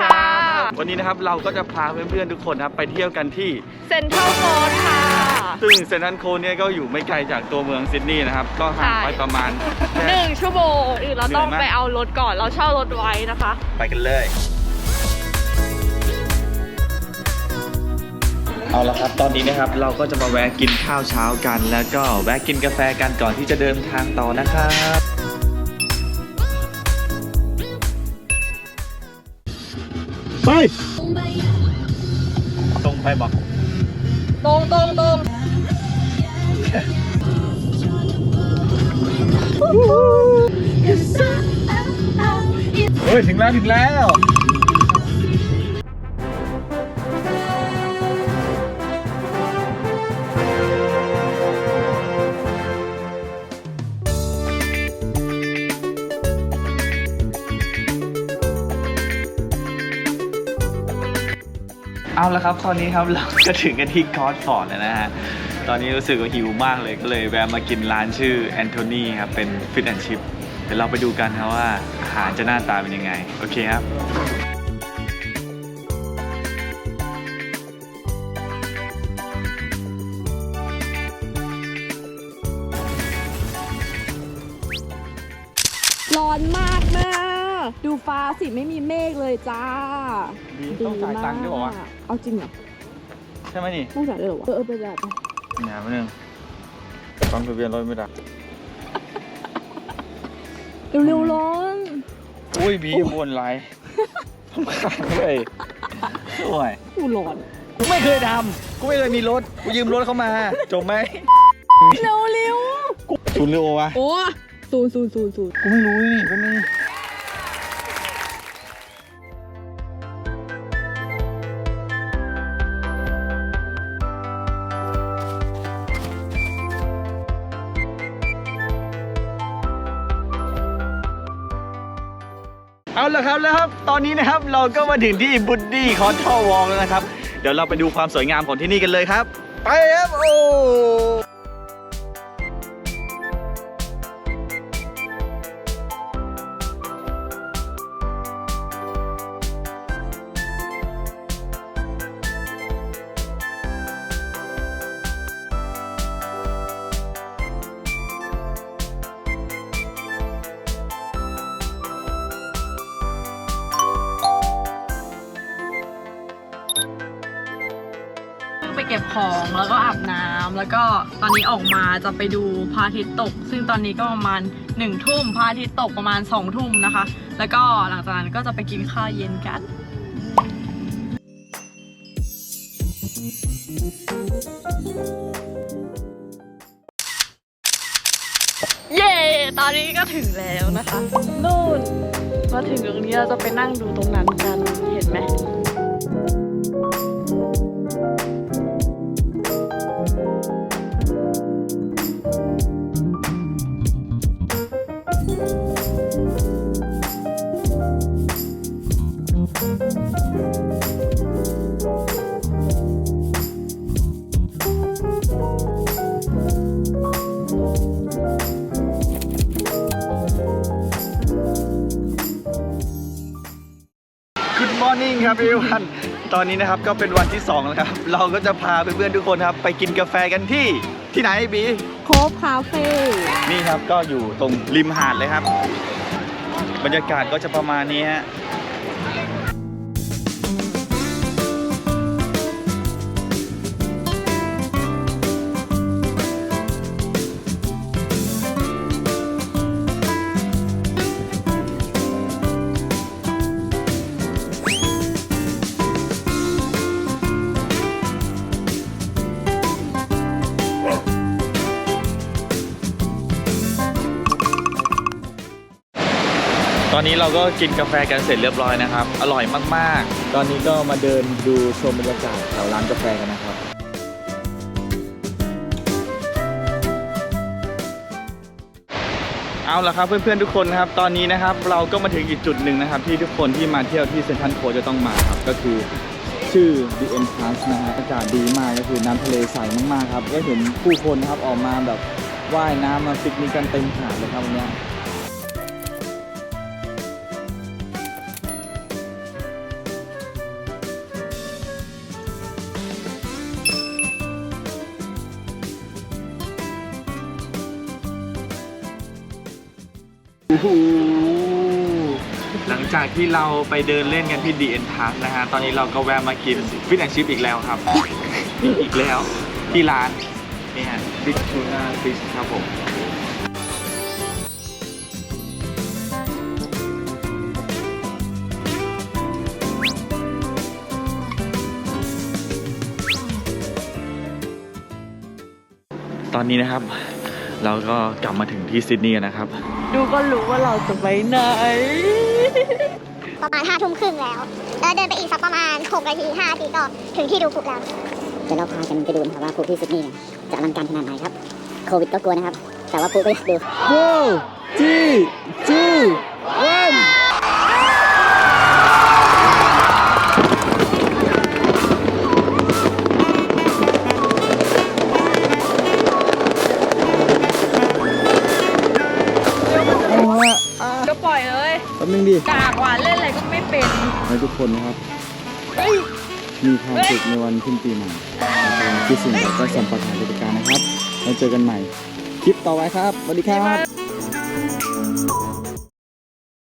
ค่ะ วันนี้นะครับเราก็จะพาเพื่อนๆทุกคนนะครับไปเที่ยวกันที่เซ็นทรัลโคสค่ะ ซึ่งเซนทรัลโคเนี่ยก็อยู่ไม่ไกลจากตัวเมืองซิดนีย์นะครับ ก็ห่างไปใช่ประมาณแค่ หนึ่งชั่วโมงอื่นเราต้องเหนื่อยมาก ไปเอารถก่อนเราเช่ารถไว้นะคะ ไปกันเลย เอาละครับ ตอนนี้นะครับเราก็จะมาแวะกินข้าวเช้ากัน แล้วก็แวะกินกาแฟกันก่อนที่จะเดินทางต่อนะครับ ไป ตรงไปบอก ตรงตรงตรงเฮ้ย ถึงแล้ว ถึงแล้ว เอาละครับตอนนี้ครับเราก็ถึงกันที่กอสฟอร์ดแล้วนะฮะ ตอนนี้รู้สึกว่าหิวมากเลยก็เลยแวะมากินร้านชื่อแอนโทนีครับ เป็นฟิตแอนชิพเดี๋ยวเราไปดูกันครับว่าอาหารจะหน้าตาเป็นยังไง โอเคครับร้อนมากแม่ ดูฟ้าสิไม่มีเมฆเลยจ้าดีต้องจ่ายตังค์ด้วยเหรอวะมากเอาจริงเหรอใช่ไหมนี่ต้องจ่ายด้วยเหรอวะเออเออไปจ่ายไปเนี่ยมาหนึ่งฟังทะเบียนรถไม่ได้เร็วๆร้อนอุ้ยบีบนไลน์ทำขาดเลยโอ้ยกูร้อนกูไม่เคยทำกูไม่เคยมีรถกูยืมรถเข้ามาจบไหมเร็วเร็วศูนย์หรือโอวะโอ้ศูนย์ศูนย์ศูนย์ศูนย์กูไม่รู้นี่ก็นี่ เอาละครับแล้วครับตอนนี้นะครับเราก็มาถึงที่บุดดี้คอร์ทวอลแล้วนะครับ เดี๋ยวเราไปดูความสวยงามของที่นี่กันเลยครับ ไปครับโอ้ เพิ่งไปเก็บของแล้วก็อาบน้ำแล้วก็ตอนนี้ออกมาจะไปดูพระอาทิตย์ตก ซึ่งตอนนี้ก็ประมาณหนึ่งทุ่มพระอาทิตย์ตกประมาณสองทุ่มนะคะ แล้วก็หลังจากนั้นก็จะไปกินข้าวเย็นกันเย้ตอนนี้ก็ถึงแล้วนะคะนู่นมาถึงตรงนี้เราจะไปนั่งดูตรงนั้นกันเห็นไหม ครับ everyone ตอนนี้นะครับก็เป็นวันที่2แล้วครับ เราก็จะพาเพื่อนๆทุกคนครับ ไปกินกาแฟกันที่ที่ไหนบีโคฟคาเฟ่นี่ครับก็อยู่ตรงริมหาดเลยครับ บรรยากาศก็จะประมาณนี้ฮะ อนนี้เราก็กินกาแฟกันเสร็จเรียบร้อยนะครับ อร่อยมากๆ ตอนนี้ก็มาเดินดูชมบรรยากาศแถวร้านกาแฟกันนะครับ เอาละครับเพื่อนๆทุกคนนะครับ ตอนนี้นะครับเราก็มาถึงอีกจุดหนึ่งนะครับ ที่ทุกคนที่มาเที่ยวที่เซนทรัลโคจะต้องมาครับก็คือชื่อ The End Pass นะฮะอากาศดีมากก็คือน้ำทะเลใสมากๆครับก็เห็นผู้คนนะครับออกมาแบบว่ายน้ำมาปิกนิกกันเต็มหาดเลยครับวันเนี้ หหลังจากที่เราไปเดินเล่นกันที่ DN Park นะฮะ ตอนนี้เราก็แวะมากินฟิชแอนชิพอีกแล้วครับ อีกแล้วที่ร้านนี่ฮะ Big Tuna Fish ครับผมตอนนี้นะครับ เราก็กลับมาถึงที่ซิดนีย์นะครับ ดูก็รู้ว่าเราจะไปไหน ประมาณห้าทุ่มครึ่งแล้ว แล้วเดินไปอีกสักประมาณ6นาที5นาทีก็ถึงที่ดูพลุแล้วเดี๋ยวเราพากันไปดูนะครับว่าพลุที่ซิดนีย์เนี่ยจะอลังการขนาดไหนครับ โควิดก็กลัวนะครับ แต่ว่าพลุก็อยากดู Four, three, two, one เอ ให้ทุกคนนะครับ มีความสุขในวันขึ้นปีใหม่คิดสิ่งใดก็สมปรารถนาทุกประการนะครับ แล้วเจอกันใหม่ คลิปต่อไปครับสวัสดีครับ